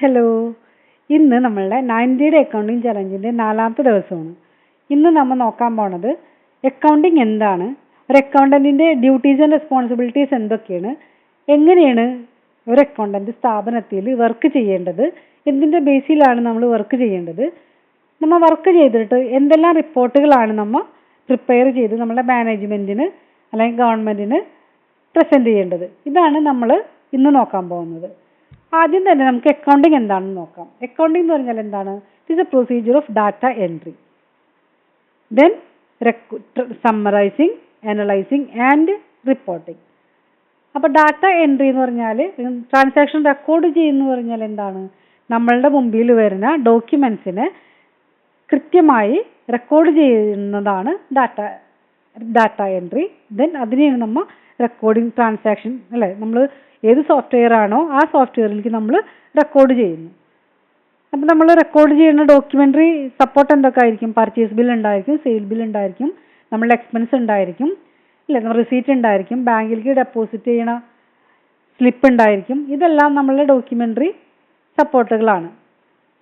Hello ഇന്ന് നമ്മളുടെ നയന്റിയുടെ accounting ചലഞ്ചിന്റെ നാലാമത്തെ ദിവസമാണ്. ഇന്ന് നമ്മൾ നോക്കാൻ പോണത് അക്കൗണ്ടിങ് എന്താണ്? ഒരു അക്കൗണ്ടന്റിന്റെ ഡ്യൂട്ടീസ് ആൻഡ് റെസ്പോൺസിബിലിറ്റീസ് എന്തൊക്കെയാണ്? എങ്ങനെയാണ് ഒരു അക്കൗണ്ടന്റ് സ്ഥാപനത്തിൽ വർക്ക് ചെയ്യേണ്ടത്? എന്തിന്റെ ബേസിലാണ് നമ്മൾ വർക്ക് ചെയ്യേണ്ടത്? നമ്മൾ വർക്ക് ചെയ്തിട്ട് എന്തെല്ലാം റിപ്പോർട്ടുകളാണ് നമ്മൾ പ്രിപ്പയർ ചെയ്ത് നമ്മുടെ മാനേജ്മെന്റിന് അല്ലെങ്കിൽ ഗവൺമെന്റിന് പ്രസന്റ് ചെയ്യേണ്ടത്? ഇതാണ് നമ്മൾ ഇന്ന് നോക്കാൻ പോകുന്നത്. ആദ്യം തന്നെ നമുക്ക് അക്കൗണ്ടിങ് എന്താണെന്ന് നോക്കാം. അക്കൗണ്ടിങ് എന്ന് പറഞ്ഞാൽ എന്താണ്? It is a procedure of data entry then summarising analysing and reporting അപ്പോൾ ഡാറ്റ എൻട്രി എന്ന് പറഞ്ഞാൽ ട്രാൻസാക്ഷൻ റെക്കോർഡ് ചെയ്യുന്നു പറഞ്ഞാൽ എന്താണ്? നമ്മളുടെ മുമ്പിൽ വരുന്ന ഡോക്യുമെൻസിനെ കൃത്യമായി റെക്കോർഡ് ചെയ്യുന്നതാണ് ഡാറ്റ ഡാറ്റ എൻട്രി ദെൻ അതിനെയാണ് നമ്മൾ റെക്കോർഡിങ് ട്രാൻസാക്ഷൻ അല്ലേ? നമ്മൾ ഏത് സോഫ്റ്റ്വെയർ ആണോ ആ സോഫ്റ്റ്വെയറിലേക്ക് നമ്മൾ റെക്കോർഡ് ചെയ്യുന്നു. അപ്പോൾ നമ്മൾ റെക്കോർഡ് ചെയ്യുന്ന ഡോക്യുമെന്ററി സപ്പോർട്ട് എന്തൊക്കെ ആയിരിക്കും? പർച്ചേസ് ബിൽ ഉണ്ടായിരിക്കും സെയിൽ ബിൽ ഉണ്ടായിരിക്കും നമ്മളുടെ എക്സ്പെൻസ് ഉണ്ടായിരിക്കും ഇല്ലേ റിസീറ്റ് ഉണ്ടായിരിക്കും ബാങ്കിലേക്ക് ഡെപ്പോസിറ്റ് ചെയ്യണ സ്ലിപ്പ് ഉണ്ടായിരിക്കും. ഇതെല്ലാം നമ്മളുടെ ഡോക്യുമെന്ററി സപ്പോർട്ടുകളാണ്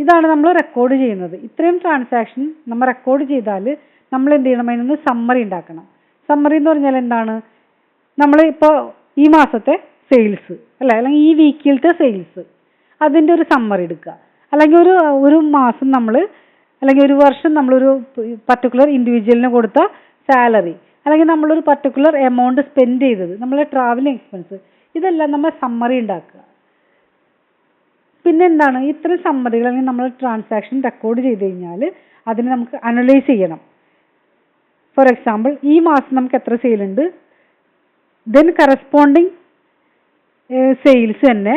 ഇതാണ് നമ്മൾ റെക്കോർഡ് ചെയ്യുന്നത്. ഇത്രയും ട്രാൻസാക്ഷൻ നമ്മൾ റെക്കോർഡ് ചെയ്താൽ നമ്മൾ എന്ത് ചെയ്യണം? അതിനൊന്ന് സമ്മറി ഉണ്ടാക്കണം. സമ്മറി എന്ന് പറഞ്ഞാൽ എന്താണ്? നമ്മൾ ഇപ്പോൾ ഈ മാസത്തെ സെയിൽസ് അല്ലേ? അല്ലെങ്കിൽ ഈ വീക്കിലത്തെ സെയിൽസ് അതിന്റെ ഒരു സമ്മർ എടുക്കുക. അല്ലെങ്കിൽ ഒരു ഒരു മാസം നമ്മൾ അല്ലെങ്കിൽ ഒരു വർഷം നമ്മളൊരു പർട്ടിക്കുലർ ഇൻഡിവിജ്വലിന് കൊടുത്ത സാലറി അല്ലെങ്കിൽ നമ്മളൊരു പർട്ടിക്കുലർ എമൗണ്ട് സ്പെൻഡ് ചെയ്തത്. നമ്മളെ ട്രാവലിംഗ് എക്സ്പെൻസ് ഇതെല്ലാം നമ്മൾ സമ്മറി ഉണ്ടാക്കുക. പിന്നെ എന്താണ് ഇത്തരം സമ്മറികൾ അല്ലെങ്കിൽ നമ്മൾ ട്രാൻസാക്ഷൻ റെക്കോർഡ് ചെയ്ത് കഴിഞ്ഞാൽ അതിനെ നമുക്ക് അനലൈസ് ചെയ്യണം. ഫോർ എക്സാമ്പിൾ ഈ മാസം നമുക്ക് എത്ര സെയിൽ ഉണ്ട്? ദെൻ കറസ്പോണ്ടിങ് സെയിൽസ് തന്നെ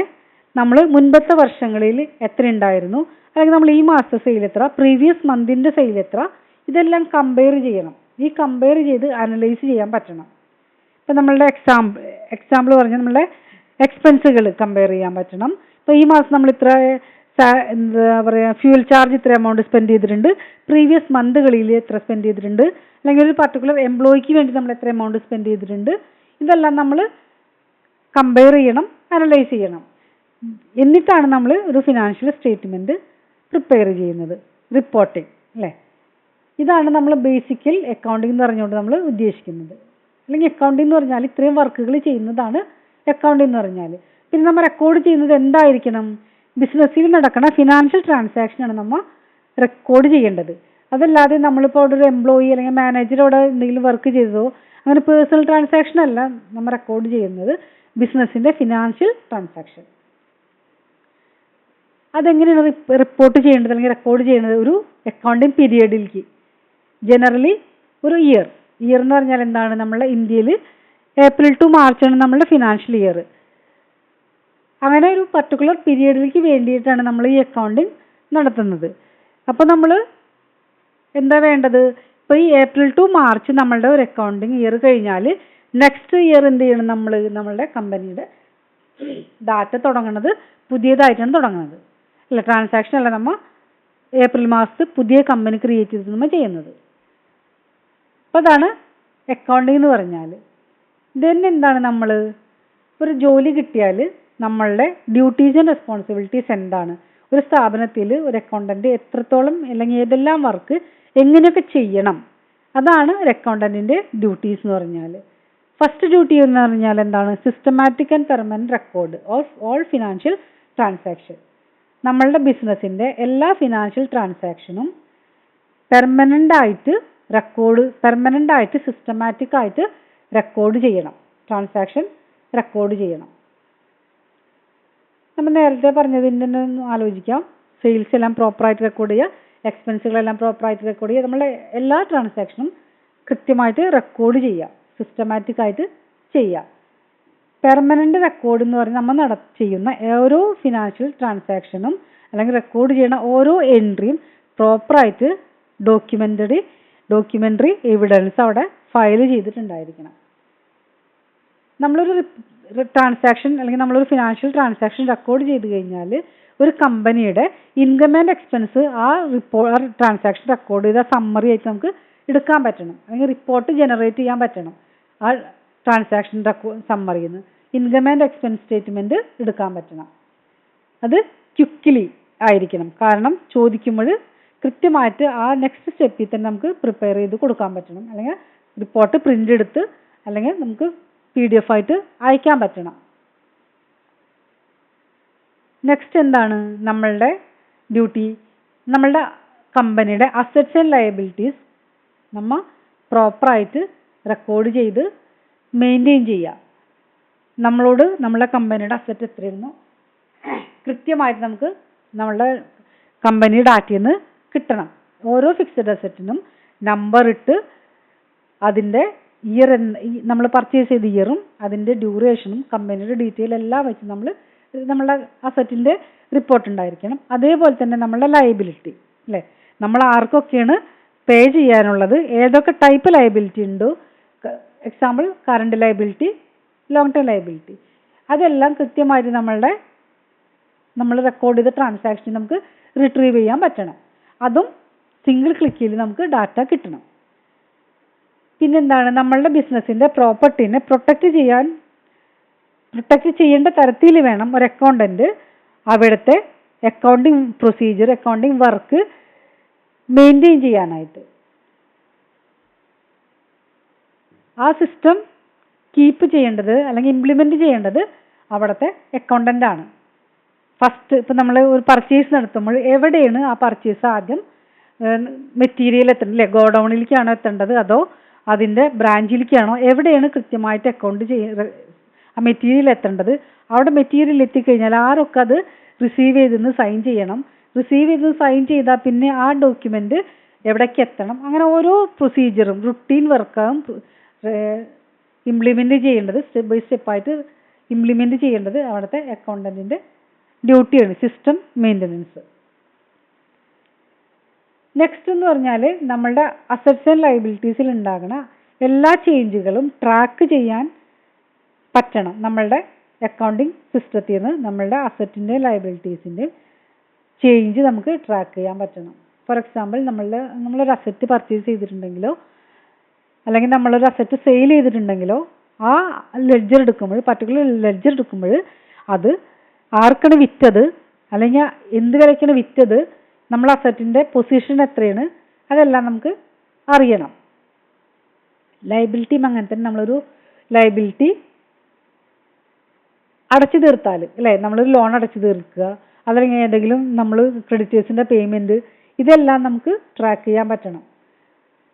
നമ്മൾ മുൻപത്തെ വർഷങ്ങളിൽ എത്ര ഉണ്ടായിരുന്നു? അല്ലെങ്കിൽ നമ്മൾ ഈ മാസത്തെ സെയിൽ എത്ര? പ്രീവിയസ് മന്തിന്റെ സെയിൽ എത്ര? ഇതെല്ലാം കമ്പയർ ചെയ്യണം. ഈ കമ്പയർ ചെയ്ത് അനലൈസ് ചെയ്യാൻ പറ്റണം. ഇപ്പം നമ്മളുടെ എക്സാമ്പിൾ എക്സാമ്പിൾ പറഞ്ഞാൽ നമ്മളുടെ എക്സ്പെൻസുകൾ കമ്പയർ ചെയ്യാൻ പറ്റണം. ഇപ്പോൾ ഈ മാസം നമ്മൾ ഇത്ര എന്താ പറയുക ഫ്യൂൽ ചാർജ് ഇത്ര എമൗണ്ട് സ്പെൻഡ് ചെയ്തിട്ടുണ്ട്. പ്രീവിയസ് മന്തുകളിൽ എത്ര സ്പെൻഡ് ചെയ്തിട്ടുണ്ട്. അല്ലെങ്കിൽ ഒരു പർട്ടിക്കുലർ എംപ്ലോയിക്ക് വേണ്ടി നമ്മൾ എത്ര എമൗണ്ട് സ്പെൻഡ് ചെയ്തിട്ടുണ്ട്. ഇതെല്ലാം നമ്മൾ കമ്പയർ ചെയ്യണം അനലൈസ് ചെയ്യണം. എന്നിട്ടാണ് നമ്മൾ ഒരു ഫിനാൻഷ്യൽ സ്റ്റേറ്റ്മെന്റ് പ്രിപ്പയർ ചെയ്യുന്നത് റിപ്പോർട്ടിംഗ് അല്ലേ? ഇതാണ് നമ്മൾ ബേസിക്കൽ അക്കൗണ്ടിംഗ് എന്ന് പറഞ്ഞുകൊണ്ട് നമ്മൾ ഉദ്ദേശിക്കുന്നത്. അല്ലെങ്കിൽ അക്കൗണ്ടിംഗ് എന്ന് പറഞ്ഞാൽ ഇത്രയും വർക്കുകൾ ചെയ്യുന്നതാണ് അക്കൗണ്ടിംഗ് എന്ന് പറഞ്ഞാൽ പിന്നെ നമ്മൾ റെക്കോർഡ് ചെയ്യുന്നത് എന്തായിരിക്കണം? ബിസിനസ്സിൽ നടക്കുന്ന ഫിനാൻഷ്യൽ ട്രാൻസാക്ഷനാണ് നമ്മൾ റെക്കോർഡ് ചെയ്യേണ്ടത്. അതല്ലാതെ നമ്മളിപ്പോൾ അവിടെ ഒരു എംപ്ലോയി അല്ലെങ്കിൽ അവിടെ എന്തെങ്കിലും വർക്ക് ചെയ്തതോ അങ്ങനെ പേഴ്സണൽ ട്രാൻസാക്ഷൻ അല്ല നമ്മൾ റെക്കോർഡ് ചെയ്യുന്നത്. ബിസിനസ്സിന്റെ ഫിനാൻഷ്യൽ ട്രാൻസാക്ഷൻ അതെങ്ങനെയാണ് റിപ്പോർട്ട് ചെയ്യേണ്ടത് അല്ലെങ്കിൽ റെക്കോർഡ് ചെയ്യേണ്ടത്? ഒരു അക്കൗണ്ടിങ് പീരിയഡിലേക്ക് ജനറലി ഒരു ഇയർ ഇയർ എന്ന് പറഞ്ഞാൽ എന്താണ്? നമ്മളെ ഇന്ത്യയിൽ ഏപ്രിൽ ടു മാർച്ച് ആണ് നമ്മളുടെ ഫിനാൻഷ്യൽ ഇയർ അങ്ങനെ ഒരു പർട്ടിക്കുലർ പീരിയഡിലേക്ക് വേണ്ടിയിട്ടാണ് നമ്മൾ ഈ അക്കൗണ്ടിങ് നടത്തുന്നത്. അപ്പോൾ നമ്മൾ എന്താ വേണ്ടത്? ഇപ്പോൾ ഈ ഏപ്രിൽ ടു മാർച്ച് നമ്മളുടെ ഒരു അക്കൗണ്ടിങ് ഇയർ കഴിഞ്ഞാൽ നെക്സ്റ്റ് ഇയർ എന്ത് ചെയ്യണം നമ്മൾ നമ്മളുടെ കമ്പനിയുടെ ഡാറ്റ തുടങ്ങുന്നത് പുതിയതായിട്ടാണ് തുടങ്ങുന്നത് അല്ല ട്രാൻസാക്ഷൻ അല്ല നമ്മൾ ഏപ്രിൽ മാസത്ത് പുതിയ കമ്പനി ക്രിയേറ്റ് ചെയ്ത് നമ്മൾ ചെയ്യുന്നത്. അപ്പോൾ അതാണ് അക്കൗണ്ടിങ് എന്ന് പറഞ്ഞാൽ ദെൻ എന്താണ് നമ്മൾ ഒരു ജോലി കിട്ടിയാൽ നമ്മളുടെ ഡ്യൂട്ടീസ് ആൻഡ് റെസ്പോൺസിബിലിറ്റീസ് എന്താണ്? ഒരു സ്ഥാപനത്തിൽ ഒരു അക്കൗണ്ടന്റ് എത്രത്തോളം അല്ലെങ്കിൽ ഏതെല്ലാം വർക്ക് എങ്ങനെയൊക്കെ ചെയ്യണം? അതാണ് ഒരു അക്കൗണ്ടന്റിന്റെ ഡ്യൂട്ടീസ് എന്ന് പറഞ്ഞാൽ ഫസ്റ്റ് ഡ്യൂട്ടി എന്ന് പറഞ്ഞാൽ എന്താണ്? Systematic and permanent record of all financial transaction നമ്മളുടെ ബിസിനസ്സിന്റെ എല്ലാ ഫിനാൻഷ്യൽ ട്രാൻസാക്ഷനും പെർമനന്റ് ആയിട്ട് റെക്കോർഡ് പെർമനന്റ് ആയിട്ട് സിസ്റ്റമാറ്റിക് ആയിട്ട് റെക്കോർഡ് ചെയ്യണം. ട്രാൻസാക്ഷൻ റെക്കോർഡ് ചെയ്യണം. നമ്മൾ നേരത്തെ പറഞ്ഞതിന്റെ ഒന്ന് ആലോചിക്കാം. സെയിൽസ് എല്ലാം പ്രോപ്പറായിട്ട് റെക്കോർഡ് ചെയ്യുക. എക്സ്പെൻസുകളെല്ലാം പ്രോപ്പറായിട്ട് റെക്കോർഡ് ചെയ്യുക. നമ്മളുടെ എല്ലാ ട്രാൻസാക്ഷനും കൃത്യമായിട്ട് റെക്കോർഡ് ചെയ്യുക. സിസ്റ്റമാറ്റിക് ആയിട്ട് ചെയ്യാം. പെർമനന്റ് റെക്കോർഡ് എന്ന് പറഞ്ഞാൽ നമ്മൾ നട ചെയ്യുന്ന ഓരോ ഫിനാൻഷ്യൽ ട്രാൻസാക്ഷനും അല്ലെങ്കിൽ റെക്കോർഡ് ചെയ്യുന്ന ഓരോ എൻട്രിയും പ്രോപ്പറായിട്ട് ഡോക്യുമെന്ററി ഡോക്യുമെന്ററി എവിഡൻസ് അവിടെ ഫയൽ ചെയ്തിട്ടുണ്ടായിരിക്കണം. നമ്മളൊരു ട്രാൻസാക്ഷൻ അല്ലെങ്കിൽ നമ്മളൊരു ഫിനാൻഷ്യൽ ട്രാൻസാക്ഷൻ റെക്കോർഡ് ചെയ്ത് കഴിഞ്ഞാൽ ഒരു കമ്പനിയുടെ ഇൻകം ആൻഡ് എക്സ്പെൻസ് ആ റിപ്പോർട്ട് ആ ട്രാൻസാക്ഷൻ റെക്കോർഡ് ചെയ്ത സമ്മറി ആയിട്ട് നമുക്ക് എടുക്കാൻ പറ്റണം. അല്ലെങ്കിൽ റിപ്പോർട്ട് ജനറേറ്റ് ചെയ്യാൻ പറ്റണം. ആ ട്രാൻസാക്ഷൻ റെക്കോ സമ്മറിയിൽ നിന്ന് ഇൻകം ആൻഡ് എക്സ്പെൻസ് സ്റ്റേറ്റ്മെന്റ് എടുക്കാൻ പറ്റണം. അത് ക്യുക്കിലി ആയിരിക്കണം. കാരണം ചോദിക്കുമ്പോൾ കൃത്യമായിട്ട് ആ നെക്സ്റ്റ് സ്റ്റെപ്പിൽ തന്നെ നമുക്ക് പ്രിപ്പയർ ചെയ്ത് കൊടുക്കാൻ പറ്റണം. അല്ലെങ്കിൽ റിപ്പോർട്ട് പ്രിന്റ് എടുത്ത് അല്ലെങ്കിൽ നമുക്ക് പി ഡി എഫ് ആയിട്ട് അയക്കാൻ പറ്റണം. നെക്സ്റ്റ് എന്താണ്? നമ്മളുടെ ഡ്യൂട്ടി നമ്മളുടെ കമ്പനിയുടെ അസറ്റ്സ് ആൻഡ് ലയബിലിറ്റീസ് നമ്മൾ പ്രോപ്പറായിട്ട് റെക്കോർഡ് ചെയ്ത് മെയിന്റെയിൻ ചെയ്യുക നമ്മളോട് നമ്മളെ കമ്പനിയുടെ അസറ്റ് എത്രയായിരുന്നു കൃത്യമായിട്ട് നമുക്ക് നമ്മളുടെ കമ്പനി ഡാറ്റയിൽ നിന്ന് കിട്ടണം. ഓരോ ഫിക്സഡ് അസറ്റിനും നമ്പർ ഇട്ട് അതിന്റെ ഇയർ നമ്മൾ പർച്ചേസ് ചെയ്ത ഇയറും അതിന്റെ ഡ്യൂറേഷനും കമ്പനിയുടെ ഡീറ്റെയിൽ എല്ലാം വെച്ച് നമ്മൾ നമ്മളുടെ അസറ്റിന്റെ റിപ്പോർട്ട് ഉണ്ടായിരിക്കണം. അതേപോലെ തന്നെ നമ്മളുടെ ലയബിലിറ്റി അല്ലേ? നമ്മൾ ആർക്കൊക്കെയാണ് പേ ചെയ്യാനുള്ളത്? ഏതൊക്കെ ടൈപ്പ് ലയബിലിറ്റി ഉണ്ടോ? Example current liability long term liability അതെല്ലാം കൃത്യമായിട്ട് നമ്മളുടെ നമ്മൾ റെക്കോർഡ് ചെയ്ത ട്രാൻസാക്ഷൻ നമുക്ക് റിട്രീവ് ചെയ്യാൻ പറ്റണം. അതും സിംഗിൾ ക്ലിക്കിൽ നമുക്ക് ഡാറ്റ കിട്ടണം. പിന്നെന്താണ് നമ്മളുടെ ബിസിനസ്സിന്റെ പ്രോപ്പർട്ടീനെ പ്രൊട്ടക്റ്റ് ചെയ്യാൻ പ്രൊട്ടക്റ്റ് ചെയ്യേണ്ട തരത്തിൽ വേണം ഒരു അക്കൗണ്ടന്റ് അവിടുത്തെ accounting procedure accounting work maintain ചെയ്യാനായിട്ട്. ആ സിസ്റ്റം കീപ്പ് ചെയ്യേണ്ടത് അല്ലെങ്കിൽ ഇംപ്ലിമെന്റ് ചെയ്യേണ്ടത് അവിടുത്തെ അക്കൗണ്ടന്റ് ആണ്. ഫസ്റ്റ് ഇപ്പം നമ്മൾ ഒരു പർച്ചേസ് നടത്തുമ്പോൾ എവിടെയാണ് ആ പർച്ചേസ് ആദ്യം മെറ്റീരിയൽ എത്തേണ്ടത്? അല്ലേ ഗോഡൗണിലേക്കാണോ എത്തേണ്ടത്? അതോ അതിന്റെ ബ്രാഞ്ചിലേക്കാണോ എവിടെയാണ് കൃത്യമായിട്ട് അക്കൗണ്ട് ചെയ്യ ആ മെറ്റീരിയൽ എത്തേണ്ടത്? അവിടെ മെറ്റീരിയൽ എത്തിക്കഴിഞ്ഞാൽ ആരൊക്കെ അത് റിസീവ് ചെയ്തെന്ന് സൈൻ ചെയ്യണം? റിസീവ് ചെയ്ത് സൈൻ ചെയ്താൽ പിന്നെ ആ ഡോക്യുമെന്റ് എവിടേക്ക് എത്തണം? അങ്ങനെ ഓരോ പ്രൊസീജിയറും റുട്ടീൻ വർക്കാകും ഇംപ്ലിമെന്റ് ചെയ്യേണ്ടത് സ്റ്റെപ്പ് ബൈ സ്റ്റെപ്പായിട്ട് ഇംപ്ലിമെന്റ് ചെയ്യേണ്ടത് അവിടുത്തെ അക്കൗണ്ടന്റിന്റെ ഡ്യൂട്ടിയാണ് സിസ്റ്റം മെയിന്റനൻസ് നെക്സ്റ്റ് എന്ന് പറഞ്ഞാൽ നമ്മളുടെ അസറ്റ്സ് ആൻഡ് ൽ ഉണ്ടാകുന്ന എല്ലാ ചേഞ്ചുകളും ട്രാക്ക് ചെയ്യാൻ പറ്റണം നമ്മളുടെ അക്കൗണ്ടിങ് സിസ്റ്റത്തിൽ നിന്ന് നമ്മളുടെ അസറ്റിന്റെ ലൈബിലിറ്റീസിന്റെ ചേഞ്ച് നമുക്ക് ട്രാക്ക് ചെയ്യാൻ പറ്റണം. ഫോർ എക്സാമ്പിൾ നമ്മളുടെ നമ്മളൊരു അസറ്റ് പർച്ചേസ് ചെയ്തിട്ടുണ്ടെങ്കിലോ അല്ലെങ്കിൽ നമ്മളൊരു അസറ്റ് സെയിൽ ചെയ്തിട്ടുണ്ടെങ്കിലോ ആ ലെഡ്ജർ എടുക്കുമ്പോൾ പർട്ടിക്കുലർ ലെഡ്ജർ എടുക്കുമ്പോൾ അത് ആർക്കാണ് വിറ്റത്? അല്ലെങ്കിൽ എന്ത് വിലയ്ക്കാണ് വിറ്റത്? നമ്മൾ അസറ്റിന്റെ പൊസിഷൻ എത്രയാണ്? അതെല്ലാം നമുക്ക് അറിയണം. ലയബിലിറ്റിയും അങ്ങനെ തന്നെ നമ്മളൊരു ലയബിലിറ്റി അടച്ചു തീർത്താൽ അല്ലേ? നമ്മളൊരു ലോൺ അടച്ചു തീർക്കുക അതല്ലെങ്കിൽ ഏതെങ്കിലും നമ്മൾ ക്രെഡിറ്റേഴ്സിന്റെ പേയ്മെന്റ് ഇതെല്ലാം നമുക്ക് ട്രാക്ക് ചെയ്യാൻ പറ്റണം.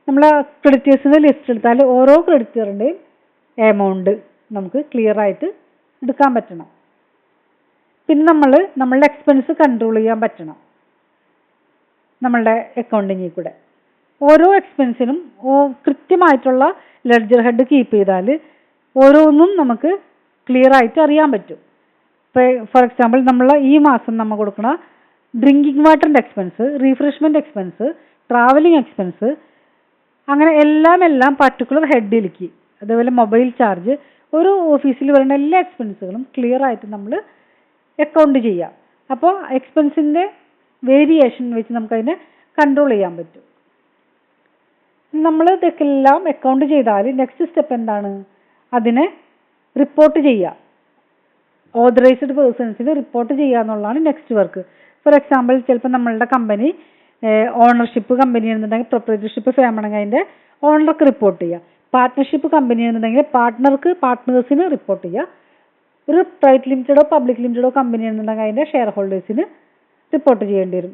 നമ്മൾ ക്രെഡിറ്റേഴ്സിന്റെ ലിസ്റ്റ് എടുത്താൽ ഓരോ ക്രെഡിറ്ററിന്റെയും എമൗണ്ട് നമുക്ക് ക്ലിയർ ആയിട്ട് എടുക്കാൻ പറ്റണം. പിന്നെ നമ്മൾ നമ്മളുടെ എക്സ്പെൻസ് കൺട്രോൾ ചെയ്യാൻ പറ്റണം. നമ്മളുടെ അക്കൗണ്ടിങ്ങിൽ കൂടെ. ഓരോ എക്സ്പെൻസിനും കൃത്യമായിട്ടുള്ള ലെഡ്ജർ ഹെഡ് കീപ്പ് ചെയ്താൽ ഓരോന്നും നമുക്ക് ക്ലിയർ ആയിട്ട് അറിയാൻ പറ്റും. ഇപ്പോൾ ഫോർ എക്സാമ്പിൾ നമ്മൾ ഈ മാസം നമ്മൾ കൊടുക്കുന്ന drinking വാട്ടറിന്റെ expense refreshment expense travelling expense അങ്ങനെ എല്ലാം എല്ലാം പർട്ടിക്കുലർ ഹെഡിലേക്ക് അതേപോലെ മൊബൈൽ ചാർജ് ഒരു ഓഫീസിൽ വരുന്ന എല്ലാ എക്സ്പെൻസുകളും ക്ലിയർ ആയിട്ട് നമ്മൾ അക്കൗണ്ട് ചെയ്യാം. അപ്പോൾ എക്സ്പെൻസിന്റെ വേരിയേഷൻ വെച്ച് നമുക്കതിനെ കൺട്രോൾ ചെയ്യാൻ പറ്റും. നമ്മൾ ഇതൊക്കെല്ലാം അക്കൗണ്ട് ചെയ്താൽ നെക്സ്റ്റ് സ്റ്റെപ്പ് എന്താണ്? അതിനെ റിപ്പോർട്ട് ചെയ്യുക ഓതറൈസ്ഡ് പേഴ്സൺസിന് റിപ്പോർട്ട് ചെയ്യുക എന്നുള്ളതാണ് നെക്സ്റ്റ് വർക്ക് ഫോർ എക്സാമ്പിൾ ചിലപ്പോൾ നമ്മളുടെ കമ്പനി ഓണർഷിപ്പ് കമ്പനി എന്നുണ്ടെങ്കിൽ പ്രൊപ്പറേറ്റർഷിപ്പ് ഫേമാണെങ്കിൽ അതിന്റെ ഓണർക്ക് റിപ്പോർട്ട് ചെയ്യുക. പാർട്ട്ണർഷിപ്പ് കമ്പനി എന്നുണ്ടെങ്കിൽ പാർട്ട്ണർക്ക് പാർട്ട്നേഴ്സിന് റിപ്പോർട്ട് ചെയ്യുക. ഒരു പ്രൈവറ്റ് ലിമിറ്റഡോ പബ്ലിക് ലിമിറ്റഡോ കമ്പനി എന്നുണ്ടെങ്കിൽ അതിന്റെ ഷെയർ ഹോൾഡേഴ്സിന് റിപ്പോർട്ട് ചെയ്യേണ്ടി വരും.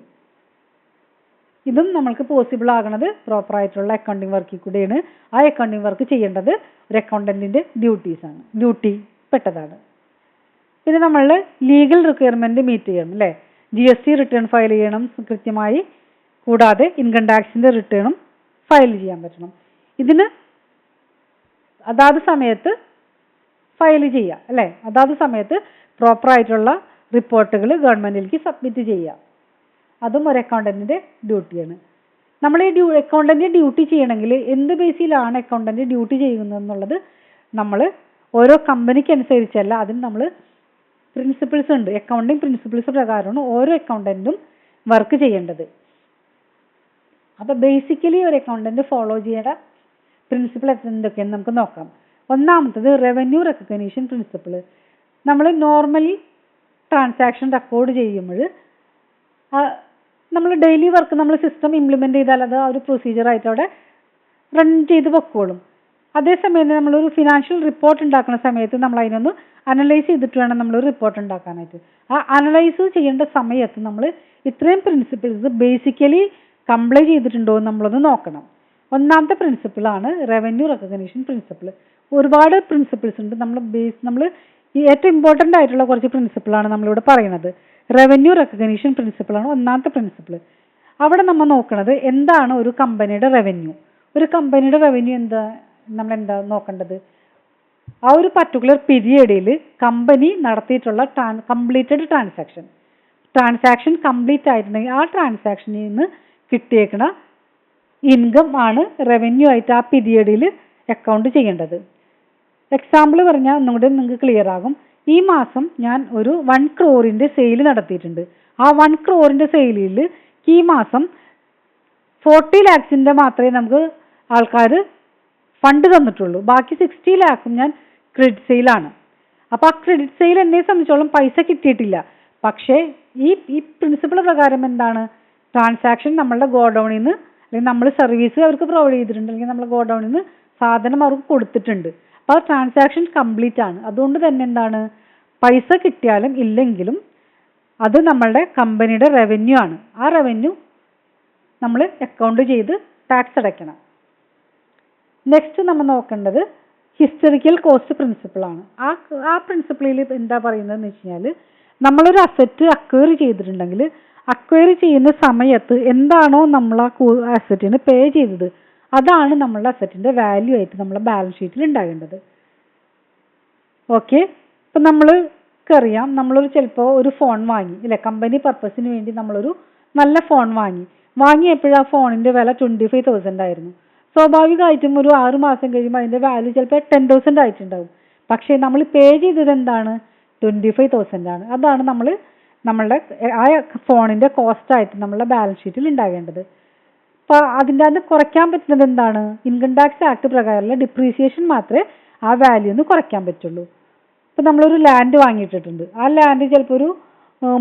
ഇതും നമ്മൾക്ക് പോസിബിൾ ആകുന്നത് പ്രോപ്പർ ആയിട്ടുള്ള അക്കൗണ്ടിങ് വർക്കിൽ കൂടെയാണ്. ആ അക്കൗണ്ടിങ് വർക്ക് ചെയ്യേണ്ടത് ഒരു അക്കൗണ്ടന്റിന്റെ ഡ്യൂട്ടീസാണ് ഡ്യൂട്ടി പെട്ടതാണ്. പിന്നെ നമ്മൾ ലീഗൽ റിക്വയർമെന്റ് മീറ്റ് ചെയ്യണം അല്ലേ? G S T return file ചെയ്യണം. കൃത്യമായി കൂടാതെ ഇൻകം ടാക്സിന്റെ റിട്ടേണും ഫയൽ ചെയ്യാൻ പറ്റണം. ഇതിന് അതാത് സമയത്ത് ഫയൽ ചെയ്യുക അല്ലേ? അതാത് സമയത്ത് പ്രോപ്പറായിട്ടുള്ള റിപ്പോർട്ടുകൾ ഗവൺമെന്റിലേക്ക് സബ്മിറ്റ് ചെയ്യുക അതും ഒരു അക്കൗണ്ടന്റിന്റെ ഡ്യൂട്ടിയാണ് നമ്മൾ ഈ ഡ്യൂ അക്കൗണ്ടന്റ് ഡ്യൂട്ടി ചെയ്യണമെങ്കിൽ എന്ത് ബേസിലാണ് അക്കൗണ്ടന്റ് ഡ്യൂട്ടി ചെയ്യുന്നതെന്നുള്ളത് നമ്മൾ ഓരോ കമ്പനിക്ക് അനുസരിച്ചല്ല അതിന് നമ്മൾ പ്രിൻസിപ്പിൾസ് ഉണ്ട്. അക്കൗണ്ടിങ് പ്രിൻസിപ്പിൾസ് പ്രകാരമാണ് ഓരോ അക്കൗണ്ടന്റും വർക്ക് ചെയ്യേണ്ടത്. അപ്പോൾ ബേസിക്കലി ഒരു അക്കൗണ്ടന്റ് ഫോളോ ചെയ്യേണ്ട പ്രിൻസിപ്പിൾ എന്തൊക്കെയെന്ന് നമുക്ക് നോക്കാം. ഒന്നാമത്തത് റവന്യൂ റെക്കഗ്നീഷൻ പ്രിൻസിപ്പിൾ നമ്മൾ നോർമലി ട്രാൻസാക്ഷൻ റെക്കോർഡ് ചെയ്യുമ്പോൾ നമ്മൾ ഡെയിലി വർക്ക് നമ്മൾ സിസ്റ്റം ഇംപ്ലിമെന്റ് ചെയ്താൽ അത് ആ ഒരു പ്രൊസീജിയറായിട്ട് അവിടെ റൺ ചെയ്ത് വെക്കോളും. അതേസമയം നമ്മളൊരു ഫിനാൻഷ്യൽ റിപ്പോർട്ട് ഉണ്ടാക്കുന്ന സമയത്ത് നമ്മൾ അതിനൊന്ന് അനലൈസ് ചെയ്തിട്ട് വേണം നമ്മളൊരു റിപ്പോർട്ട് ഉണ്ടാക്കാനായിട്ട്. ആ അനലൈസ് ചെയ്യേണ്ട സമയത്ത് നമ്മൾ ഇത്രയും പ്രിൻസിപ്പിൾസ് ബേസിക്കലി കംപ്ലൈ ചെയ്തിട്ടുണ്ടോ എന്ന് നമ്മളൊന്ന് നോക്കണം. ഒന്നാമത്തെ പ്രിൻസിപ്പിളാണ് റവന്യൂ റെക്കഗ്നീഷൻ പ്രിൻസിപ്പിൾ ഒരുപാട് പ്രിൻസിപ്പിൾസ് ഉണ്ട്. നമ്മൾ ബേസ് നമ്മൾ ഏറ്റവും ഇമ്പോർട്ടന്റ് ആയിട്ടുള്ള കുറച്ച് പ്രിൻസിപ്പിളാണ് നമ്മളിവിടെ പറയുന്നത്. റവന്യൂ റെക്കഗ്നീഷൻ പ്രിൻസിപ്പിളാണ് ഒന്നാമത്തെ പ്രിൻസിപ്പിൾ അവിടെ നമ്മൾ നോക്കുന്നത് എന്താണ് ഒരു കമ്പനിയുടെ റവന്യൂ ഒരു കമ്പനിയുടെ റവന്യൂ എന്താ? നമ്മൾ എന്താ നോക്കേണ്ടത്? ആ ഒരു പർട്ടിക്കുലർ പീരിയഡിൽ കമ്പനി നടത്തിയിട്ടുള്ള ട്രാൻ കംപ്ലീറ്റഡ് ട്രാൻസാക്ഷൻ ട്രാൻസാക്ഷൻ കംപ്ലീറ്റ് ആയിട്ടുണ്ടെങ്കിൽ ആ ട്രാൻസാക്ഷനിൽ നിന്ന് കിട്ടിയേക്കണ ഇൻകം ആണ് റവന്യൂ ആയിട്ട് ആ പീരിയഡിൽ അക്കൗണ്ട് ചെയ്യേണ്ടത്. എക്സാമ്പിൾ പറഞ്ഞാൽ ഒന്നുകൂടെ നിങ്ങൾക്ക് ക്ലിയർ ആകും. ഈ മാസം ഞാൻ ഒരു വൺ ക്രോറിന്റെ സെയിൽ നടത്തിയിട്ടുണ്ട്. ആ വൺ ക്രോറിന്റെ സെയിലിൽ ഈ മാസം ഫോർട്ടി ലാക്സിന്റെ മാത്രമേ നമുക്ക് ആൾക്കാർ ഫണ്ട് തന്നിട്ടുള്ളൂ. ബാക്കി സിക്സ്റ്റി ലാക്കും ഞാൻ ക്രെഡിറ്റ് സെയിലാണ് അപ്പോൾ ആ ക്രെഡിറ്റ് സെയിൽ എന്നെ സംബന്ധിച്ചോളം പൈസ കിട്ടിയിട്ടില്ല. പക്ഷേ ഈ ഈ പ്രിൻസിപ്പിൾ പ്രകാരം എന്താണ്? ട്രാൻസാക്ഷൻ നമ്മളുടെ ഗോഡൗണിൽ നിന്ന് അല്ലെങ്കിൽ നമ്മൾ സർവീസ് അവർക്ക് പ്രൊവൈഡ് ചെയ്തിട്ടുണ്ട്. അല്ലെങ്കിൽ നമ്മൾ ഗോഡൗണിൽ നിന്ന് സാധനം അവർക്ക് കൊടുത്തിട്ടുണ്ട്. അപ്പോൾ ആ ട്രാൻസാക്ഷൻ കംപ്ലീറ്റ് ആണ്. അതുകൊണ്ട് തന്നെ എന്താണ്? പൈസ കിട്ടിയാലും ഇല്ലെങ്കിലും അത് നമ്മളുടെ കമ്പനിയുടെ റവന്യൂ ആണ്. ആ റവന്യൂ നമ്മൾ അക്കൗണ്ട് ചെയ്ത് ടാക്സ് അടയ്ക്കണം. നെക്സ്റ്റ് നമ്മൾ നോക്കേണ്ടത് ഹിസ്റ്ററിക്കൽ കോസ്റ്റ് പ്രിൻസിപ്പിൾ ആണ്. ആ ആ പ്രിൻസിപ്പിളിൽ എന്താ പറയുന്നതെന്ന് വെച്ച് കഴിഞ്ഞാൽ നമ്മളൊരു അസറ്റ് അക്വയർ ചെയ്തിട്ടുണ്ടെങ്കിൽ അക്വയർ ചെയ്യുന്ന സമയത്ത് എന്താണോ നമ്മൾ ആ അസറ്റിന് പേ ചെയ്തത്. അതാണ് നമ്മളുടെ അസറ്റിന്റെ വാല്യൂ ആയിട്ട് നമ്മളെ ബാലൻസ് ഷീറ്റിൽ ഉണ്ടാകേണ്ടത്. ഓക്കെ ഇപ്പം നമ്മൾ അറിയാം നമ്മളൊരു ചിലപ്പോൾ ഒരു ഫോൺ വാങ്ങി. അല്ലെ കമ്പനി പർപ്പസിന് വേണ്ടി നമ്മളൊരു നല്ല ഫോൺ വാങ്ങി. വാങ്ങിയപ്പോഴും ആ ഫോണിന്റെ വില ട്വന്റി ഫൈവ് തൗസൻഡ് ആയിരുന്നു. സ്വാഭാവികമായിട്ടും ഒരു ആറ് മാസം കഴിയുമ്പോൾ അതിന്റെ വാല്യൂ ചിലപ്പോൾ ടെൻ തൗസൻഡ് ആയിട്ടുണ്ടാവും. പക്ഷേ നമ്മൾ പേ ചെയ്തത് എന്താണ്? ട്വന്റി ഫൈവ് തൗസൻഡ് ആണ്. അതാണ് നമ്മൾ നമ്മളുടെ ആ കോസ്റ്റ് ആയിട്ട് നമ്മളുടെ ബാലൻസ് ഷീറ്റിൽ ഉണ്ടാകേണ്ടത്. അപ്പോൾ അതിന്റെ അത് കുറയ്ക്കാൻ പറ്റുന്നത് എന്താണ്? ഇൻകം ടാക്സ് ആക്ട് പ്രകാരമുള്ള ഡിപ്രീസിയേഷൻ മാത്രമേ ആ വാല്യൂ ഒന്ന് കുറയ്ക്കാൻ പറ്റുള്ളൂ. നമ്മൾ നമ്മളൊരു ലാൻഡ് വാങ്ങിയിട്ടിട്ടുണ്ട്. ആ ലാൻഡ് ചിലപ്പോൾ ഒരു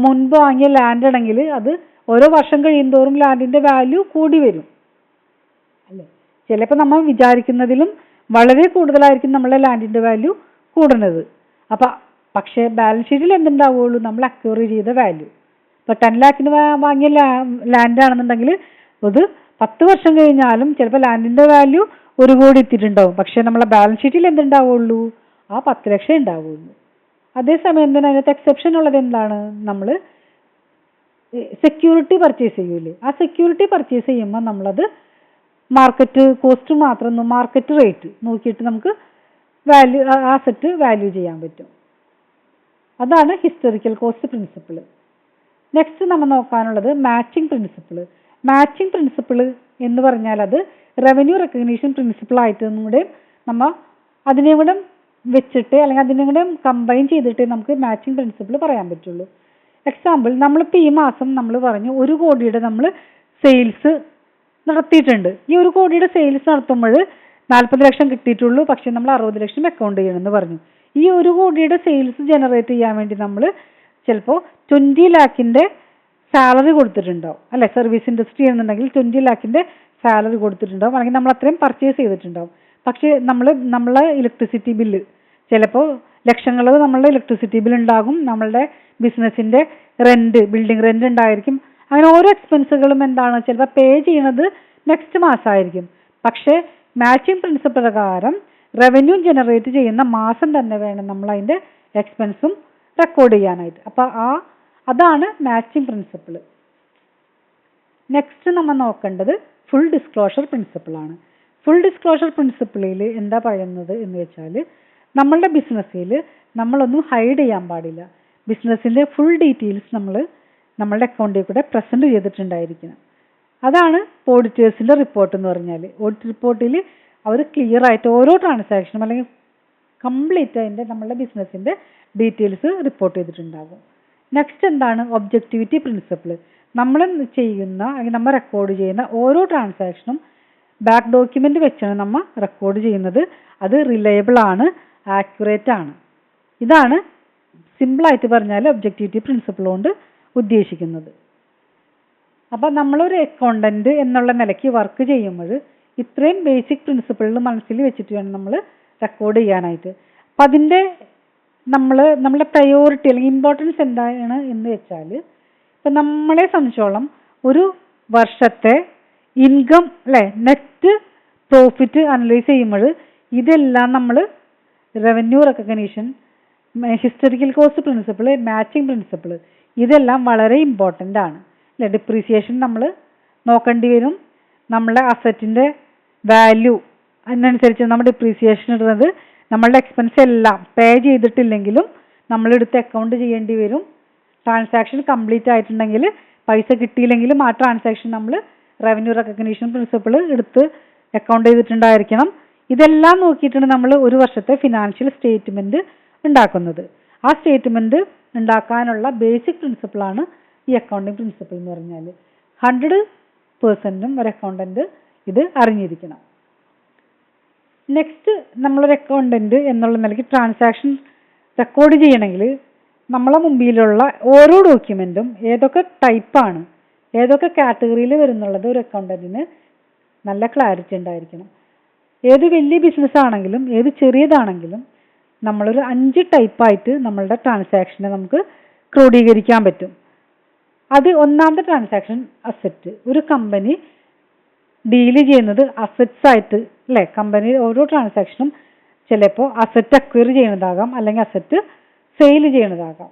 മുൻപ് വാങ്ങിയ ലാൻഡ് ആണെങ്കിൽ അത് ഓരോ വർഷം കഴിയുന്തോറും ലാൻഡിന്റെ വാല്യൂ കൂടി വരും. അല്ലേ? ചിലപ്പോൾ നമ്മൾ വിചാരിക്കുന്നതിലും വളരെ കൂടുതലായിരിക്കും നമ്മളെ ലാൻഡിന്റെ വാല്യൂ കൂടുന്നത്. അപ്പം പക്ഷേ ബാലൻസ് ഷീറ്റിൽ എന്തുണ്ടാവുള്ളൂ? നമ്മൾ അക്യൂർ ചെയ്ത വാല്യൂ ഇപ്പോൾ ടെൻ ലാക്കിന് വാങ്ങിയ ലാൻഡ് ആണെന്നുണ്ടെങ്കിൽ അത് പത്ത് വർഷം കഴിഞ്ഞാലും ചിലപ്പോൾ ലാൻഡിന്റെ വാല്യൂ ഒരു കോടി എത്തിയിട്ടുണ്ടാവും. പക്ഷേ നമ്മളെ ബാലൻസ് ഷീറ്റിൽ എന്തുണ്ടാവുള്ളൂ? ആ പത്ത് ലക്ഷം ഉണ്ടാവുള്ളൂ. അതേസമയം എന്തിനാ അതിനകത്ത് എക്സെപ്ഷൻ ഉള്ളത് എന്താണ്? നമ്മൾ സെക്യൂരിറ്റി പർച്ചേസ് ചെയ്യൂലേ? ആ സെക്യൂരിറ്റി പർച്ചേസ് ചെയ്യുമ്പോൾ നമ്മളത് മാർക്കറ്റ് കോസ്റ്റ് മാത്രം മാർക്കറ്റ് റേറ്റ് നോക്കിയിട്ട് നമുക്ക് വാല്യൂ ആസെറ്റ് വാല്യൂ ചെയ്യാൻ പറ്റും. അതാണ് ഹിസ്റ്റോറിക്കൽ കോസ്റ്റ് പ്രിൻസിപ്പിൾ നെക്സ്റ്റ് നമ്മൾ നോക്കാനുള്ളത് മാച്ചിങ് പ്രിൻസിപ്പിൾ മാച്ചിങ് പ്രിൻസിപ്പിൾ എന്ന് പറഞ്ഞാൽ അത് റവന്യൂ റെക്കഗ്നീഷൻ പ്രിൻസിപ്പിൾ ആയിട്ട് കൂടെ നമ്മൾ അതിനെ കൂടെ വെച്ചിട്ട് അല്ലെങ്കിൽ അതിനെ കൂടെ കമ്പൈൻ ചെയ്തിട്ട് നമുക്ക് മാച്ചിങ് പ്രിൻസിപ്പിൾ പറയാൻ പറ്റുള്ളൂ. എക്സാമ്പിൾ നമ്മളിപ്പോൾ ഈ മാസം നമ്മൾ പറഞ്ഞു ഒരു കോടിയുടെ നമ്മൾ സെയിൽസ് നടത്തിയിട്ടുണ്ട്. ഈ ഒരു കോടിയുടെ സെയിൽസ് നടത്തുമ്പോൾ നാൽപ്പത് ലക്ഷം കിട്ടിയിട്ടുള്ളൂ. പക്ഷേ നമ്മൾ അറുപത് ലക്ഷം അക്കൗണ്ട് ചെയ്യണമെന്ന് പറഞ്ഞു. ഈ ഒരു കോടിയുടെ സെയിൽസ് ജനറേറ്റ് ചെയ്യാൻ വേണ്ടി നമ്മൾ ചിലപ്പോൾ ട്വന്റി ലാക്കിന്റെ സാലറി കൊടുത്തിട്ടുണ്ടാവും. അല്ലെ? സർവീസ് ഇൻഡസ്ട്രി എന്നുണ്ടെങ്കിൽ ട്വന്റി ലാക്കിന്റെ സാലറി കൊടുത്തിട്ടുണ്ടാവും. അല്ലെങ്കിൽ നമ്മൾ അത്രയും പർച്ചേസ് ചെയ്തിട്ടുണ്ടാവും. പക്ഷേ നമ്മൾ നമ്മളെ ഇലക്ട്രിസിറ്റി ബില്ല് ചിലപ്പോൾ ലക്ഷങ്ങൾ നമ്മളുടെ ഇലക്ട്രിസിറ്റി ബിൽ ഉണ്ടാകും. നമ്മളുടെ ബിസിനസ്സിന്റെ റെന്റ് ബിൽഡിംഗ് റെന്റ് ഉണ്ടായിരിക്കും. അങ്ങനെ ഓരോ എക്സ്പെൻസുകളും എന്താണ്? ചിലപ്പോൾ പേ ചെയ്യുന്നത് നെക്സ്റ്റ് മാസമായിരിക്കും പക്ഷേ മാച്ചിങ് പ്രിൻസിപ്പിൾ പ്രകാരം റവന്യൂ ജനറേറ്റ് ചെയ്യുന്ന മാസം തന്നെ വേണം നമ്മൾ അതിന്റെ എക്സ്പെൻസും റെക്കോർഡ് ചെയ്യാനായിട്ട്. അപ്പോൾ ആ അതാണ് മാച്ചിങ് പ്രിൻസിപ്പിൾ നെക്സ്റ്റ് നമ്മൾ നോക്കേണ്ടത് ഫുൾ ഡിസ്ക്ലോഷർ പ്രിൻസിപ്പിളാണ് ഫുൾ ഡിസ്ക്ലോഷർ പ്രിൻസിപ്പിളിൽ എന്താ പറയുന്നത് എന്ന് വെച്ചാൽ നമ്മളുടെ ബിസിനസ്സിൽ നമ്മളൊന്നും ഹൈഡ് ചെയ്യാൻ പാടില്ല. ബിസിനസ്സിന്റെ ഫുൾ ഡീറ്റെയിൽസ് നമ്മൾ നമ്മളുടെ അക്കൗണ്ടിൽ കൂടെ പ്രസന്റ് ചെയ്തിട്ടുണ്ടായിരിക്കണം. അതാണ് ഓഡിറ്റേഴ്സിന്റെ റിപ്പോർട്ട് എന്ന് പറഞ്ഞാൽ ഓഡിറ്റ് റിപ്പോർട്ടിൽ അവർ ക്ലിയർ ആയിട്ട് ഓരോ ട്രാൻസാക്ഷനും അല്ലെങ്കിൽ കംപ്ലീറ്റ് അതിന്റെ നമ്മളുടെ ബിസിനസ്സിന്റെ ഡീറ്റെയിൽസ് റിപ്പോർട്ട് ചെയ്തിട്ടുണ്ടാകും. നെക്സ്റ്റ് എന്താണ്? ഒബ്ജക്റ്റിവിറ്റി പ്രിൻസിപ്പിൾ നമ്മൾ ചെയ്യുന്ന അല്ലെങ്കിൽ നമ്മൾ റെക്കോർഡ് ചെയ്യുന്ന ഓരോ ട്രാൻസാക്ഷനും ബാക്ക് ഡോക്യുമെന്റ് വെച്ചാണ് നമ്മൾ റെക്കോർഡ് ചെയ്യുന്നത്. അത് റിലയബിൾ ആണ് ആക്യുറേറ്റ് ആണ്. ഇതാണ് സിമ്പിളായിട്ട് പറഞ്ഞാൽ ഒബ്ജക്റ്റിവിറ്റി പ്രിൻസിപ്പിൾ കൊണ്ട് ഉദ്ദേശിക്കുന്നത്. അപ്പം നമ്മളൊരു അക്കൗണ്ടന്റ് എന്നുള്ള നിലയ്ക്ക് വർക്ക് ചെയ്യുമ്പോൾ ഇത്രയും ബേസിക് പ്രിൻസിപ്പിളിൽ മനസ്സിൽ വെച്ചിട്ട് വേണം നമ്മൾ റെക്കോർഡ് ചെയ്യാനായിട്ട്. അപ്പം അതിന്റെ നമ്മൾ നമ്മുടെ പ്രയോറിറ്റി അല്ലെങ്കിൽ ഇമ്പോർട്ടൻസ് എന്താണ് എന്ന് വെച്ചാൽ ഇപ്പം നമ്മളെ സംബന്ധിച്ചോളം ഒരു വർഷത്തെ ഇൻകം അല്ലേ നെറ്റ് പ്രോഫിറ്റ് അനലൈസ് ചെയ്യുമ്പോൾ ഇതെല്ലാം നമ്മൾ revenue recognition historical cost principle matching principle ഇതെല്ലാം വളരെ ഇമ്പോർട്ടന്റ് ആണ്. അല്ലേ ഡിപ്രീസിയേഷൻ നമ്മൾ നോക്കേണ്ടി വരും. നമ്മളെ അസറ്റിന്റെ വാല്യൂ അതിനനുസരിച്ച് നമ്മൾ ഡിപ്രീസിയേഷൻ ഇടുന്നത് നമ്മളുടെ എക്സ്പെൻസ് എല്ലാം പേ ചെയ്തിട്ടില്ലെങ്കിലും നമ്മളെടുത്ത് അക്കൗണ്ട് ചെയ്യേണ്ടി വരും. ട്രാൻസാക്ഷൻ കംപ്ലീറ്റ് ആയിട്ടുണ്ടെങ്കിൽ പൈസ കിട്ടിയില്ലെങ്കിലും ആ ട്രാൻസാക്ഷൻ നമ്മൾ റവന്യൂ റെക്കഗ്നീഷൻ പ്രിൻസിപ്പിൾ എടുത്ത് അക്കൗണ്ട് ചെയ്തിട്ടുണ്ടായിരിക്കണം. ഇതെല്ലാം നോക്കിയിട്ടാണ് നമ്മൾ ഒരു വർഷത്തെ ഫിനാൻഷ്യൽ സ്റ്റേറ്റ്മെന്റ് ഉണ്ടാക്കുന്നത്. ആ സ്റ്റേറ്റ്മെന്റ് ഉണ്ടാക്കാനുള്ള ബേസിക് പ്രിൻസിപ്പിളാണ് ഈ അക്കൗണ്ടിങ് പ്രിൻസിപ്പിൾ എന്ന് പറഞ്ഞാൽ ഹൺഡ്രഡ് പേഴ്സന്റും ഒരു അക്കൗണ്ടന്റ് ഇത് അറിഞ്ഞിരിക്കണം. നെക്സ്റ്റ് നമ്മളൊരു അക്കൗണ്ടന്റ് എന്നുള്ള നിലയ്ക്ക് ട്രാൻസാക്ഷൻ റെക്കോർഡ് ചെയ്യണമെങ്കിൽ നമ്മളെ മുമ്പിലുള്ള ഓരോ ഡോക്യുമെന്റും ഏതൊക്കെ ടൈപ്പാണ് ഏതൊക്കെ കാറ്റഗറിയിൽ വരുന്നുള്ളത് ഒരു അക്കൗണ്ടന്റിന് നല്ല ക്ലാരിറ്റി ഉണ്ടായിരിക്കണം. ഏത് വലിയ ബിസിനസ് ആണെങ്കിലും ഏത് ചെറിയതാണെങ്കിലും നമ്മളൊരു അഞ്ച് ടൈപ്പായിട്ട് നമ്മളുടെ ട്രാൻസാക്ഷനെ നമുക്ക് ക്രോഡീകരിക്കാൻ പറ്റും. അത് ഒന്നാമത്തെ ട്രാൻസാക്ഷൻ അസറ്റ് ഒരു കമ്പനി ഡീൽ ചെയ്യുന്നത് അസറ്റ്സ് ആയിട്ട് അല്ലേ? കമ്പനി ഓരോ ട്രാൻസാക്ഷനും ചിലപ്പോൾ അസറ്റ് അക്വയർ ചെയ്യുന്നതാകാം അല്ലെങ്കിൽ അസറ്റ് സെയിൽ ചെയ്യുന്നതാകാം.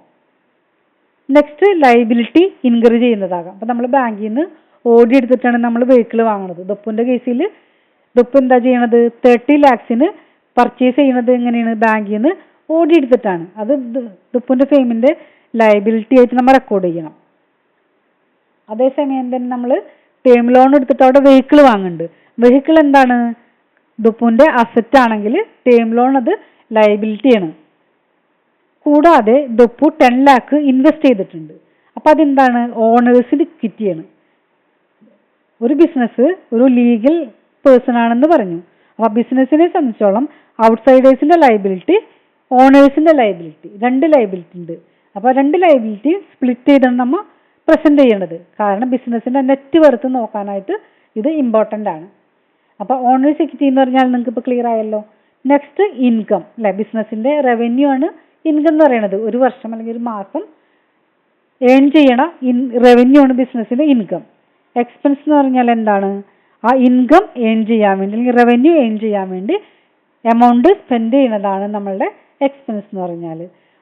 നെക്സ്റ്റ് ലൈബിലിറ്റി ഇൻകർ ചെയ്യുന്നതാകാം. അപ്പം നമ്മൾ ബാങ്കിൽ നിന്ന് ഓടി എടുത്തിട്ടാണ് നമ്മൾ വെഹിക്കിൾ വാങ്ങുന്നത് ദുപ്പിന്റെ കേസിൽ ദുപ്പ് എന്താ ചെയ്യണത്? തേർട്ടി ലാക്സിന് പർച്ചേസ് ചെയ്യുന്നത് എങ്ങനെയാണ്? ബാങ്കിൽ നിന്ന് ഓടി എടുത്തിട്ടാണ്. അത് ദുപ്പിന്റെ ഫെയിമിന്റെ ലയബിലിറ്റി ആയിട്ട് നമ്മൾ റെക്കോർഡ് ചെയ്യണം. അതേസമയം തന്നെ നമ്മൾ ടേം ലോൺ എടുത്തിട്ട് അവിടെ വെഹിക്കിൾ വാങ്ങുന്നുണ്ട്. വെഹിക്കിൾ എന്താണ്? ദുപ്പുവിന്റെ അസറ്റ് ആണെങ്കിൽ ടേം ലോൺ അത് ലയബിലിറ്റി ആണ്. കൂടാതെ ദുപ്പു ടെൻ ലാക്ക് ഇൻവെസ്റ്റ് ചെയ്തിട്ടുണ്ട്. അപ്പം അതെന്താണ്? ഓണേഴ്സിന് കിറ്റിയാണ് ഒരു ബിസിനസ് ഒരു ലീഗൽ പേഴ്സൺ ആണെന്ന് പറഞ്ഞു. അപ്പോൾ ബിസിനസ്സിനെ സംബന്ധിച്ചോളം ഔട്ട്സൈഡേഴ്സിന്റെ ലയബിലിറ്റി ഓണേഴ്സിന്റെ ലയബിലിറ്റി രണ്ട് ലയബിലിറ്റി ഉണ്ട്. അപ്പോൾ രണ്ട് ലയബിലിറ്റി സ്പ്ലിറ്റ് ചെയ്തിട്ട് നമ്മൾ പ്രസന്റ് ചെയ്യേണ്ടത്. കാരണം ബിസിനസ്സിന്റെ നെറ്റ് വർത്ത് നോക്കാനായിട്ട് ഇത് ഇമ്പോർട്ടന്റ് ആണ്. അപ്പോൾ ഓണേഴ്സ് ഇക്വിറ്റി എന്ന് പറഞ്ഞാൽ നിങ്ങൾക്ക് ഇപ്പൊ ക്ലിയർ ആയല്ലോ. നെക്സ്റ്റ് ഇൻകം അല്ലേ ബിസിനസ്സിന്റെ റവന്യൂ ആണ് ഇൻകം എന്ന് പറയുന്നത്. ഒരു വർഷം അല്ലെങ്കിൽ ഒരു മാസം ഏൺ ചെയ്യണ ഇൻ റവന്യൂ ആണ് ബിസിനസ്സിന്റെ ഇൻകം എക്സ്പെൻസ് എന്ന് പറഞ്ഞാൽ എന്താണ്? ആ ഇൻകം ഏൺ ചെയ്യാൻ വേണ്ടി അല്ലെങ്കിൽ റവന്യൂ ഏൺ ചെയ്യാൻ വേണ്ടി എമൗണ്ട് സ്പെൻഡ് ചെയ്യുന്നതാണ് നമ്മളുടെ എക്സ്പെൻസ് എന്ന് പറഞ്ഞാൽ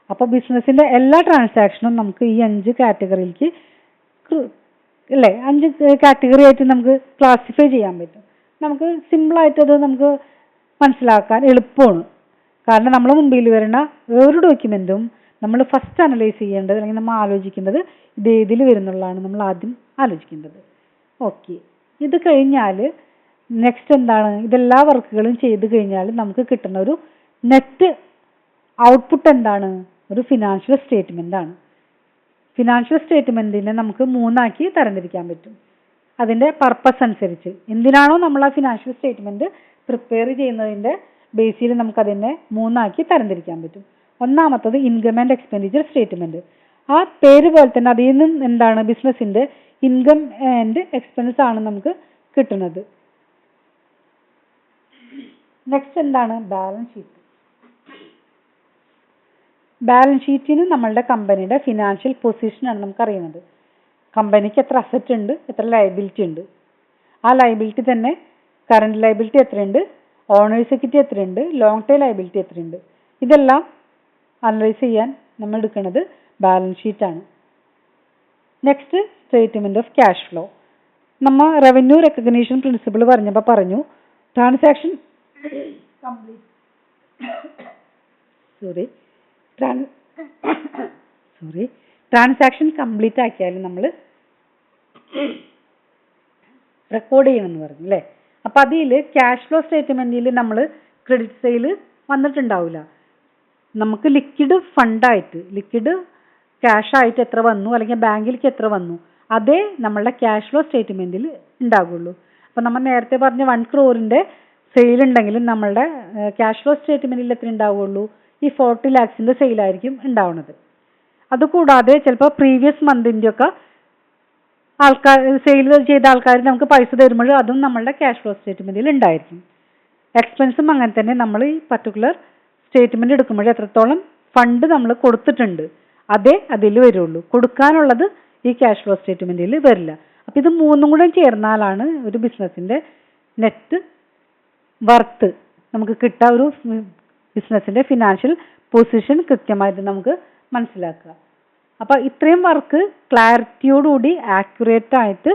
അപ്പോൾ ബിസിനസ്സിന്റെ എല്ലാ ട്രാൻസാക്ഷനും നമുക്ക് ഈ അഞ്ച് കാറ്റഗറിയിലേക്ക് അല്ലേ? അഞ്ച് കാറ്റഗറി ആയിട്ട് നമുക്ക് ക്ലാസിഫൈ ചെയ്യാൻ പറ്റും. നമുക്ക് സിമ്പിളായിട്ടത് നമുക്ക് മനസ്സിലാക്കാൻ എളുപ്പമാണ്. കാരണം നമ്മൾ മുമ്പിൽ വരുന്ന ഒരു ഡോക്യുമെന്റും നമ്മൾ ഫസ്റ്റ് അനലൈസ് ചെയ്യേണ്ടത് അല്ലെങ്കിൽ നമ്മൾ ആലോചിക്കേണ്ടത് ഇത് ഏതിൽ വരുന്നുള്ളതാണ് നമ്മൾ ആദ്യം ആലോചിക്കേണ്ടത്. ഓക്കെ ഇത് കഴിഞ്ഞാൽ നെക്സ്റ്റ് എന്താണ്? ഇതെല്ലാ വർക്കുകളും ചെയ്ത് കഴിഞ്ഞാൽ നമുക്ക് കിട്ടുന്ന ഒരു നെറ്റ് ഔട്ട്പുട്ട് എന്താണ്? ഒരു ഫിനാൻഷ്യൽ സ്റ്റേറ്റ്മെന്റ് ആണ്. ഫിനാൻഷ്യൽ സ്റ്റേറ്റ്മെന്റിനെ നമുക്ക് മൂന്നാക്കി തരംതിരിക്കാൻ പറ്റും. അതിന്റെ പർപ്പസ് അനുസരിച്ച്. എന്തിനാണോ നമ്മൾ ആ ഫിനാൻഷ്യൽ സ്റ്റേറ്റ്മെന്റ് പ്രിപ്പയർ ചെയ്യുന്നതിന്റെ ബേസിൽ നമുക്കതിനെ മൂന്നാക്കി തരംതിരിക്കാൻ പറ്റും. ഒന്നാമത്തത് ഇൻകം ആൻഡ് എക്സ്പെൻഡിച്ചർ സ്റ്റേറ്റ്മെന്റ് ആ പേര് പോലെ തന്നെ അതിൽ നിന്ന് എന്താണ് ബിസിനസ്സിന്റെ ഇൻകം ആൻഡ് എക്സ്പെൻസ് ആണ് നമുക്ക് കിട്ടുന്നത്. നെക്സ്റ്റ് എന്താണ് ബാലൻസ് ഷീറ്റ് ബാലൻസ് ഷീറ്റിന് നമ്മളുടെ കമ്പനിയുടെ ഫിനാൻഷ്യൽ പൊസിഷനാണ് നമുക്ക് അറിയുന്നത് കമ്പനിക്ക് എത്ര അസറ്റ് ഉണ്ട് എത്ര ലയബിലിറ്റി ഉണ്ട്. ആ ലയബിലിറ്റി തന്നെ കറണ്ട് ലയബിലിറ്റി എത്രയുണ്ട് ഓണേഴ്സ് എക്വിറ്റി എത്രയുണ്ട് ലോങ് ടേം ലയബിലിറ്റി എത്രയുണ്ട്. ഇതെല്ലാം അനലൈസ് ചെയ്യാൻ നമ്മൾ എടുക്കുന്നത് balance ഷീറ്റാണ് next statement of cash flow നമ്മൾ റവന്യൂ റെക്കഗ്നീഷൻ പ്രിൻസിപ്പിൾ പറഞ്ഞപ്പോൾ പറഞ്ഞു transaction complete sorry sorry transaction complete ആക്കിയാലും നമ്മൾ റെക്കോർഡ് ചെയ്യണമെന്ന് പറഞ്ഞു അല്ലേ? അപ്പം അതിൽ ക്യാഷ് ഫ്ലോ സ്റ്റേറ്റ്മെന്റിൽ നമ്മൾ ക്രെഡിറ്റ് സെയിൽ വന്നിട്ടുണ്ടാവില്ല നമുക്ക് ലിക്വിഡ് ഫണ്ടായിട്ട് ലിക്വിഡ് ക്യാഷ് ആയിട്ട് എത്ര വന്നു അല്ലെങ്കിൽ ബാങ്കിലേക്ക് എത്ര വന്നു അതേ നമ്മളുടെ ക്യാഷ് ഫ്ലോ സ്റ്റേറ്റ്മെന്റിൽ ഉണ്ടാകുള്ളൂ അപ്പം നമ്മൾ നേരത്തെ പറഞ്ഞ വൺ ക്രോറിന്റെ സെയിൽ ഉണ്ടെങ്കിലും നമ്മളുടെ ക്യാഷ് ഫ്ലോ സ്റ്റേറ്റ്മെന്റിൽ എത്ര ഉണ്ടാവുള്ളൂ? ഈ ഫോർട്ടി ലാക്സിന്റെ സെയിലായിരിക്കും ഉണ്ടാവുന്നത്. അതുകൂടാതെ ചിലപ്പോൾ പ്രീവിയസ് മന്തിന്റെയൊക്കെ ആൾക്കാർ സെയിൽ ചെയ്ത ആൾക്കാർ നമുക്ക് പൈസ തരുമ്പോൾ അതും നമ്മളുടെ ക്യാഷ് ഫ്ലോ സ്റ്റേറ്റ്മെന്റിൽ ഉണ്ടായിരിക്കും. എക്സ്പെൻസും അങ്ങനെ തന്നെ നമ്മൾ ഈ പർട്ടിക്കുലർ സ്റ്റേറ്റ്മെന്റ് എടുക്കുമ്പോൾ എത്രത്തോളം ഫണ്ട് നമ്മൾ കൊടുത്തിട്ടുണ്ട് അതേ അതിൽ വരുള്ളൂ. കൊടുക്കാനുള്ളത് ഈ ക്യാഷ് ഫ്ലോ സ്റ്റേറ്റ്മെന്റിൽ വരില്ല. അപ്പോൾ ഇത് മൂന്നും കൂടെ ചേർന്നാലാണ് ഒരു ബിസിനസ്സിന്റെ നെറ്റ് വർത്ത് നമുക്ക് കിട്ടാൻ ഒരു ബിസിനസ്സിന്റെ ഫിനാൻഷ്യൽ പൊസിഷൻ കൃത്യമായിട്ട് നമുക്ക് മനസ്സിലാക്കുക. അപ്പോൾ ഇത്രയും വർക്ക് ക്ലാരിറ്റിയോടുകൂടി ആക്യുറേറ്റ് ആയിട്ട്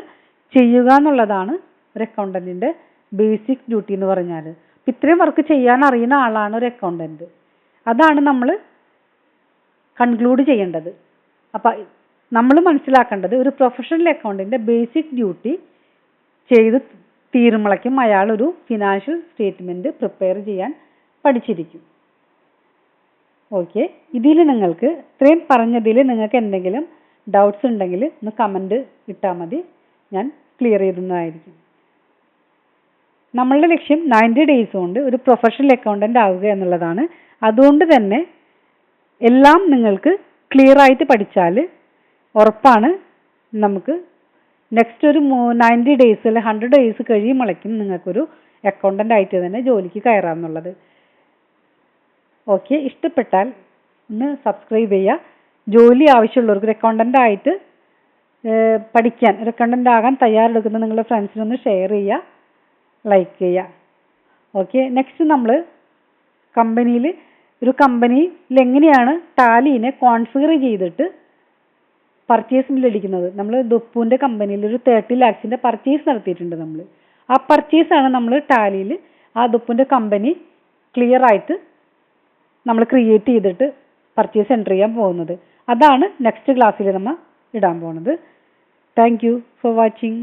ചെയ്യുക എന്നുള്ളതാണ് ഒരു അക്കൗണ്ടന്റിന്റെ ബേസിക് ഡ്യൂട്ടി എന്ന് പറഞ്ഞാൽ ഇത്രയും വർക്ക് ചെയ്യാൻ അറിയുന്ന ആളാണ് ഒരു അക്കൗണ്ടന്റ് അതാണ് നമ്മൾ കൺക്ലൂഡ് ചെയ്യേണ്ടത്. അപ്പം നമ്മൾ മനസ്സിലാക്കേണ്ടത് ഒരു പ്രൊഫഷണൽ അക്കൗണ്ടിന്റെ ബേസിക് ഡ്യൂട്ടി ചെയ്ത് തീരുമ്പോഴേക്കും അയാൾ ഒരു ഫിനാൻഷ്യൽ സ്റ്റേറ്റ്മെന്റ് പ്രിപ്പയർ ചെയ്യാൻ പഠിച്ചിരിക്കും. ഓക്കെ ഇതിൽ നിങ്ങൾക്ക് ഇത്രയും പറഞ്ഞതിൽ നിങ്ങൾക്ക് എന്തെങ്കിലും ഡൗട്ട്സ് ഉണ്ടെങ്കിൽ ഒന്ന് കമന്റ് ഇട്ടാൽ മതി. ഞാൻ ക്ലിയർ ചെയ്തുന്നതായിരിക്കും നമ്മളുടെ ലക്ഷ്യം നയന്റി ഡേയ്സ് കൊണ്ട് ഒരു പ്രൊഫഷണൽ അക്കൗണ്ടന്റ് ആവുക എന്നുള്ളതാണ്. അതുകൊണ്ട് തന്നെ എല്ലാം നിങ്ങൾക്ക് ക്ലിയർ ആയിട്ട് പഠിച്ചാൽ ഉറപ്പാണ് നമുക്ക് നെക്സ്റ്റ് ഒരു നയന്റി ഡേയ്സ് അല്ലെ ഹൺഡ്രഡ് ഡേയ്സ് കഴിയുമ്പോഴേക്കും നിങ്ങൾക്കൊരു അക്കൗണ്ടന്റ് ആയിട്ട് തന്നെ ജോലിക്ക് കയറാമെന്നുള്ളത് ഓക്കെ ഇഷ്ടപ്പെട്ടാൽ ഒന്ന് സബ്സ്ക്രൈബ് ചെയ്യുക. ജോലി ആവശ്യമുള്ളവർക്ക് ഒരു അക്കൗണ്ടന്റ് ആയിട്ട് പഠിക്കാൻ ഒരു അക്കൗണ്ടന്റ് ആകാൻ തയ്യാറെടുക്കുന്ന നിങ്ങളുടെ ഫ്രണ്ട്സിനൊന്ന് ഷെയർ ചെയ്യുക ലൈക്ക് ചെയ്യുക. ഓക്കെ നെക്സ്റ്റ് നമ്മൾ കമ്പനിയിൽ ഒരു കമ്പനിയിൽ എങ്ങനെയാണ് ടാലീനെ കോൺഫിഗർ ചെയ്തിട്ട് പർച്ചേസ് ബില്ലടിക്കുന്നത് നമ്മൾ ദുപ്പുവിന്റെ കമ്പനിയിൽ ഒരു തേർട്ടി ലാക്സിന്റെ പർച്ചേസ് നടത്തിയിട്ടുണ്ട് നമ്മൾ. ആ പർച്ചേസാണ് നമ്മൾ ടാലിയിൽ ആ ദുപ്പൂന്റെ കമ്പനി ക്ലിയർ ആയിട്ട് നമ്മൾ ക്രിയേറ്റ് ചെയ്തിട്ട് പർച്ചേസ് എന്റർ ചെയ്യാൻ പോകുന്നത്. അതാണ് നെക്സ്റ്റ് ക്ലാസ്സിൽ നമ്മൾ ഇടാൻ പോകുന്നത് താങ്ക് യു ഫോർ വാച്ചിങ്